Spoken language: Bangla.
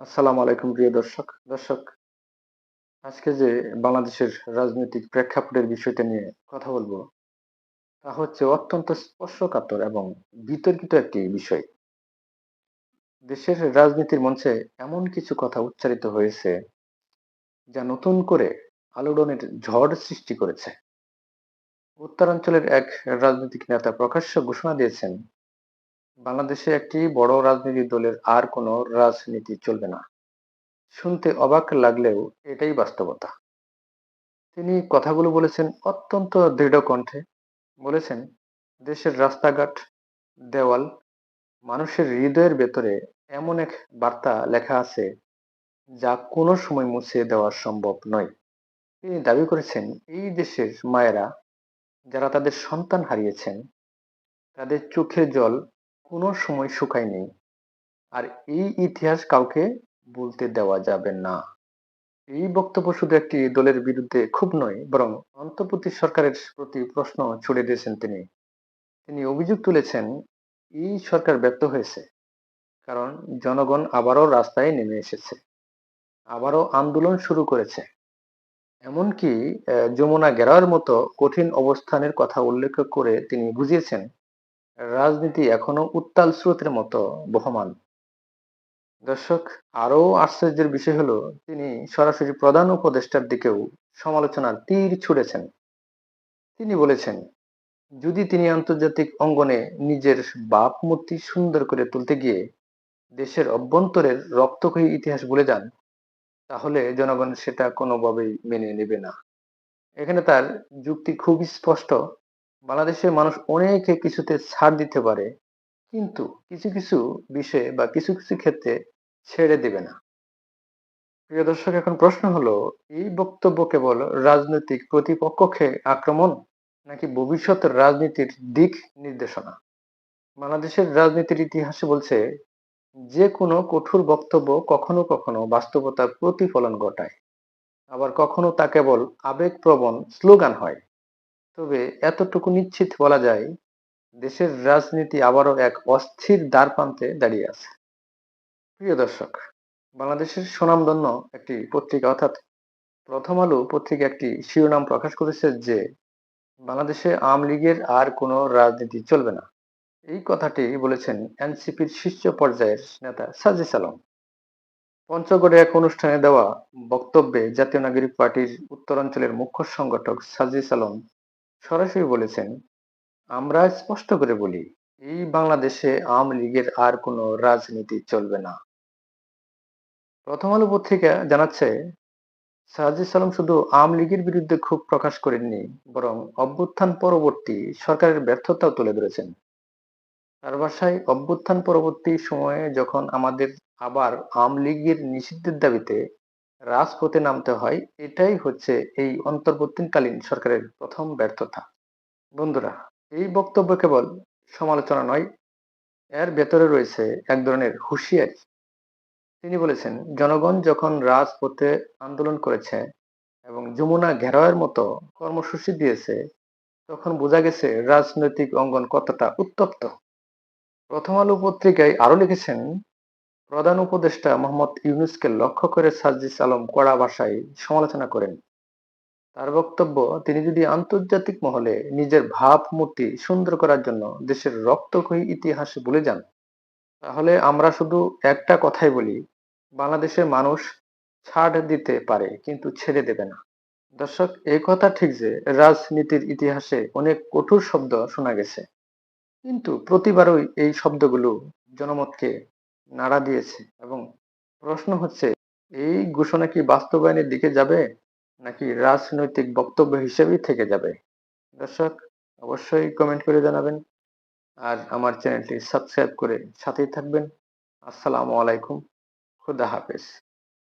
আসসালামু আলাইকুম, প্রিয় দর্শক। দর্শক, আজকে যে বাংলাদেশের রাজনৈতিক প্রেক্ষাপটের বিষয়টা নিয়ে কথা বলব, তা হচ্ছে অত্যন্ত স্পর্শকাতর এবং বিতর্কিত একটি বিষয়। দেশের রাজনীতির মঞ্চে এমন কিছু কথা উচ্চারিত হয়েছে, যা নতুন করে আলোড়নের ঝড় সৃষ্টি করেছে। উত্তরাঞ্চলের এক রাজনৈতিক নেতা প্রকাশ্য ঘোষণা দিয়েছেন বাংলাদেশে একটি বড় রাজনৈতিক দলের আর কোনো রাজনীতি চলবে না। শুনতে অবাক লাগলেও এটাই বাস্তবতা। তিনি কথাগুলো বলেছেন অত্যন্ত দৃঢ় কণ্ঠে। বলেছেন, দেশের রাস্তাঘাট, দেওয়াল, মানুষের হৃদয়ের ভেতরে এমন এক বার্তা লেখা আছে, যা কোনো সময় মুছে দেওয়া সম্ভব নয়। তিনি দাবি করেছেন, এই দেশের মায়েরা, যারা তাদের সন্তান হারিয়েছেন, তাদের চোখের জল কোনো সময় শুকায়নি আর এই ইতিহাস কাউকে বলতে দেওয়া যাবে না। এই বক্তব্য শুধু একটি দলের বিরুদ্ধে খুব নয়, বরং অন্তর্বর্তী সরকারের প্রতি প্রশ্ন ছুড়ে দিয়েছেন তিনি। তিনি অভিযোগ তুলেছেন, এই সরকার ব্যর্থ হয়েছে, কারণ জনগণ আবারও রাস্তায় নেমে এসেছে, আবারও আন্দোলন শুরু করেছে। এমনকি যমুনা গেরার মতো কঠিন অবস্থানের কথা উল্লেখ করে তিনি বুঝিয়েছেন রাজনীতি এখনও উত্তাল স্রোতের মতো বহমান। দর্শক, আরও আশ্চর্যের বিষয় হলো, তিনি সরাসরি প্রধান উপদেষ্টার দিকেও সমালোচনার তীর ছুড়েছেন। তিনি বলেছেন, যদি তিনি আন্তর্জাতিক অঙ্গনে নিজের বাপ মূর্তি সুন্দর করে তুলতে গিয়ে দেশের অভ্যন্তরের রক্তক্ষয়ী ইতিহাস ভুলে যান, তাহলে জনগণ সেটা কোনোভাবেই মেনে নেবে না। এখানে তার যুক্তি খুবই স্পষ্ট। বাংলাদেশের মানুষ অনেকে কিছুতে ছাড় দিতে পারে, কিন্তু কিছু কিছু বিষয়ে বা কিছু কিছু ক্ষেত্রে ছেড়ে দেবে না। প্রিয় দর্শক, এখন প্রশ্ন হলো, এই বক্তব্য কেবল রাজনৈতিক প্রতিপক্ষকে আক্রমণ নাকি ভবিষ্যতের রাজনীতির দিক নির্দেশনা? বাংলাদেশের রাজনীতির ইতিহাসে বলছে, যে কোনো কঠোর বক্তব্য কখনো কখনো বাস্তবতার প্রতিফলন ঘটায়। আবার কখনো তা কেবল আবেগপ্রবণ স্লোগান হয়। তবে এতটুকু নিশ্চিত বলা যায়, দেশের রাজনীতি আবারও এক অস্থির দ্বারপ্রান্তে দাঁড়িয়ে আছে। প্রিয় দর্শক, বাংলাদেশের সুনামধন্য একটি পত্রিকা অর্থাৎ প্রথম আলো পত্রিকা একটি শিরোনাম প্রকাশ করেছে যে, বাংলাদেশে আওয়ামী লীগের আর কোনো রাজনীতি চলবে না। এই কথাটি বলেছেন এনসিপির শীর্ষ পর্যায়ের নেতা সাজিস আলম। পঞ্চগড়ে এক অনুষ্ঠানে দেওয়া বক্তব্যে জাতীয় নাগরিক পার্টির উত্তরাঞ্চলের মুখ্য সংগঠক সাজিস আলম সরাসরি বলেছেন, আমরা স্পষ্ট করে বলি, এই বাংলাদেশে আওয়ামী লীগের আর কোনো রাজনীতি চলবে না। প্রথম আলো পত্রিকা জানাচ্ছে সাহাজিদ সালাম শুধু আওয়ামী লীগের বিরুদ্ধে ক্ষোভ প্রকাশ করেননি, বরং অভ্যুত্থান পরবর্তী সরকারের ব্যর্থতাও তুলে ধরেছেন। তার বাসায় অভ্যুত্থান পরবর্তী সময়ে যখন আমাদের আবার আওয়ামী লীগের নিষিদ্ধের দাবিতে রাজপথে নামতে হয়, এটাই হচ্ছে এই অন্তর্বর্তীকালীন সরকারের প্রথম ব্যর্থতা। বন্ধুরা, এই বক্তব্য কেবল সমালোচনা নয়, এর ভেতরে রয়েছে এক ধরনের হুঁশিয়ারি। তিনি বলেছেন, জনগণ যখন রাজপথে আন্দোলন করেছে এবং যমুনা ঘেরাওয়ের মতো কর্মসূচি দিয়েছে, তখন বোঝা গেছে রাজনৈতিক অঙ্গন কতটা উত্তপ্ত। প্রথম আলো পত্রিকায় আরও লিখেছেন প্রধান উপদেষ্টা মোহাম্মদ ইউনুসকে লক্ষ্য করে সাজিস আলম কড়া ভাষায় সমালোচনা করেন। তার বক্তব্য, তিনি যদি আন্তর্জাতিক মহলে নিজের ভাবমূর্তি সুন্দর করার জন্য দেশের রক্তক্ষয়ী ইতিহাস ভুলে যান, তাহলে আমরা শুধু একটা কথাই বলি, বাংলাদেশের মানুষ ছাড় দিতে পারে কিন্তু ছেড়ে দেবে না। দর্শক, এই কথা ঠিক যে রাজনীতির ইতিহাসে অনেক কঠোর শব্দ শোনা গেছে, কিন্তু প্রতিবারই এই শব্দগুলো জনমতকে নাড়া দিয়েছে। এবং প্রশ্ন হচ্ছে, এই ঘোষণা কি বাস্তবায়নের দিকে যাবে, নাকি রাজনৈতিক বক্তব্য হিসেবেই থেকে যাবে? দর্শক, অবশ্যই কমেন্ট করে জানাবেন। আর আমার চ্যানেলটি সাবস্ক্রাইব করে সাথেই থাকবেন। আসসালামু আলাইকুম। খুদা হাফেজ।